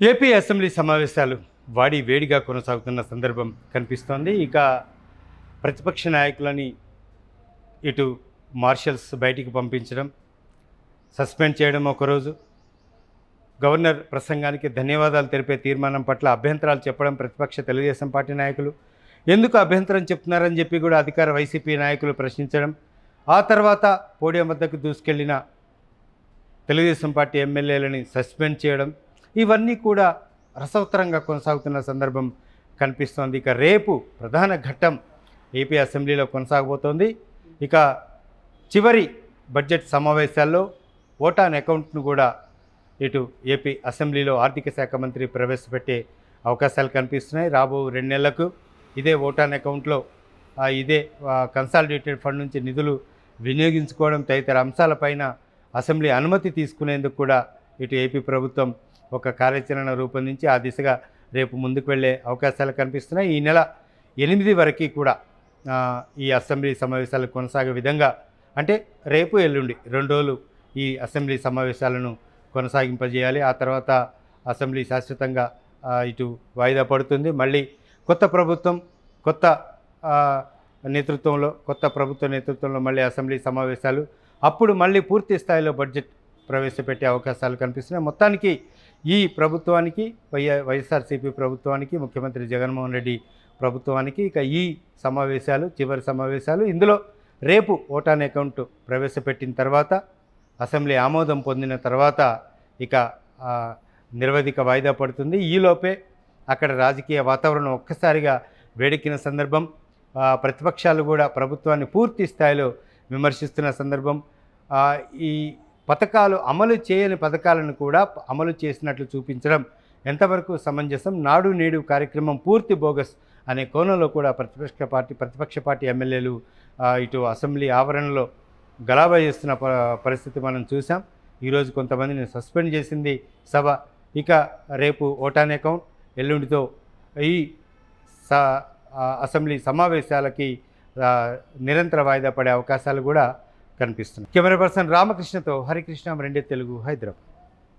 AP assembly సమావేశాలు వాడి వేడిగా కొనసాగుతున్న సందర్భం కనిపిస్తోంది. ఇక ప్రతిపక్ష నాయకులని ఇటు మార్షల్స్ బయటికి పంపించడం సస్పెండ్ చేయడం ఒకరోజు. గవర్నర్ ప్రసంగానికి ధన్యవాదాలు తెలిపే తీర్మానం పట్ల అభ్యంతరాలు చెప్పడం ప్రతిపక్ష తెలుగుదేశం పార్టీ నాయకులు. ఎందుకు అభ్యంతరం చెప్తున్నారని చెప్పి కూడా అధికార వైసీపీ నాయకులు ప్రశ్నించడం. ఆ తర్వాత పోడియం వద్దకు దూసుకెళ్ళిన తెలుగుదేశం పార్టీ ఎమ్మెల్యేలని సస్పెండ్ చేయడం. ఇవన్నీ కూడా రసవత్తరంగా కొనసాగుతున్న సందర్భం కనిపిస్తోంది. ఇక రేపు ప్రధాన ఘట్టం ఏపీ అసెంబ్లీలో కొనసాగబోతోంది. ఇక చివరి బడ్జెట్ సమావేశాల్లో ఓటాన్ అకౌంట్ను కూడా ఇటు ఏపీ అసెంబ్లీలో ఆర్థిక శాఖ మంత్రి ప్రవేశపెట్టే అవకాశాలు కనిపిస్తున్నాయి. రాబో రెండు నెలలకు ఇదే ఓటాన్ అకౌంట్లో ఇదే కన్సాలిడేటెడ్ ఫండ్ నుంచి నిధులు వినియోగించుకోవడం తదితర అంశాలపైన అసెంబ్లీ అనుమతి తీసుకునేందుకు కూడా ఇటు ఏపీ ప్రభుత్వం ఒక కార్యాచరణ రూపొందించి ఆ దిశగా రేపు ముందుకు వెళ్ళే అవకాశాలు కనిపిస్తున్నాయి. ఈ నెల ఎనిమిది వరకు కూడా ఈ అసెంబ్లీ సమావేశాలు కొనసాగే విధంగా అంటే రేపు ఎల్లుండి రెండు రోజులు ఈ అసెంబ్లీ సమావేశాలను కొనసాగింపజేయాలి. ఆ తర్వాత అసెంబ్లీ శాశ్వతంగా ఇటు వాయిదా పడుతుంది. మళ్ళీ కొత్త ప్రభుత్వం కొత్త నేతృత్వంలో కొత్త ప్రభుత్వ నేతృత్వంలో మళ్ళీ అసెంబ్లీ సమావేశాలు. అప్పుడు మళ్ళీ పూర్తి స్థాయిలో బడ్జెట్ ప్రవేశపెట్టే అవకాశాలు కనిపిస్తున్నాయి. మొత్తానికి ఈ ప్రభుత్వానికి వైఎ వైఎస్ఆర్సీపీ ప్రభుత్వానికి ముఖ్యమంత్రి జగన్మోహన్ రెడ్డి ప్రభుత్వానికి ఇక ఈ సమావేశాలు చివరి సమావేశాలు ఇందులో రేపు ఓటాన్ అకౌంట్ ప్రవేశపెట్టిన తర్వాత అసెంబ్లీ ఆమోదం పొందిన తర్వాత ఇక నిర్వధిక నిరవధిక వాయిదా పడుతుంది. ఈలోపే అక్కడ రాజకీయ వాతావరణం ఒక్కసారిగా వేడెక్కిన సందర్భం ప్రతిపక్షాలు కూడా ప్రభుత్వాన్ని పూర్తి స్థాయిలో విమర్శిస్తున్న సందర్భం ఈ పథకాలు అమలు చేయని పథకాలను కూడా అమలు చేసినట్లు చూపించడం ఎంతవరకు సమంజసం? నాడు నేడు కార్యక్రమం పూర్తి బోగస్ అనే కోణంలో కూడా ప్రతిపక్ష పార్టీ ప్రతిపక్ష పార్టీ ఎమ్మెల్యేలు ఇటు అసెంబ్లీ ఆవరణలో గలాబా చేస్తున్న ప- పరిస్థితి మనం చూసాం ఈరోజు కొంతమందిని సస్పెండ్ చేసింది సభ. ఇక రేపు ఓటాన్ అకౌంట్ ఎల్లుండితో ఈ స అసెంబ్లీ సమావేశాలకి నిరంతర వాయిదా పడే అవకాశాలు కూడా కనిపిస్తున్నాయి కెమెరా పర్సన్ రామకృష్ణతో హరికృష్ణ రెండే తెలుగు హైదరాబాద్.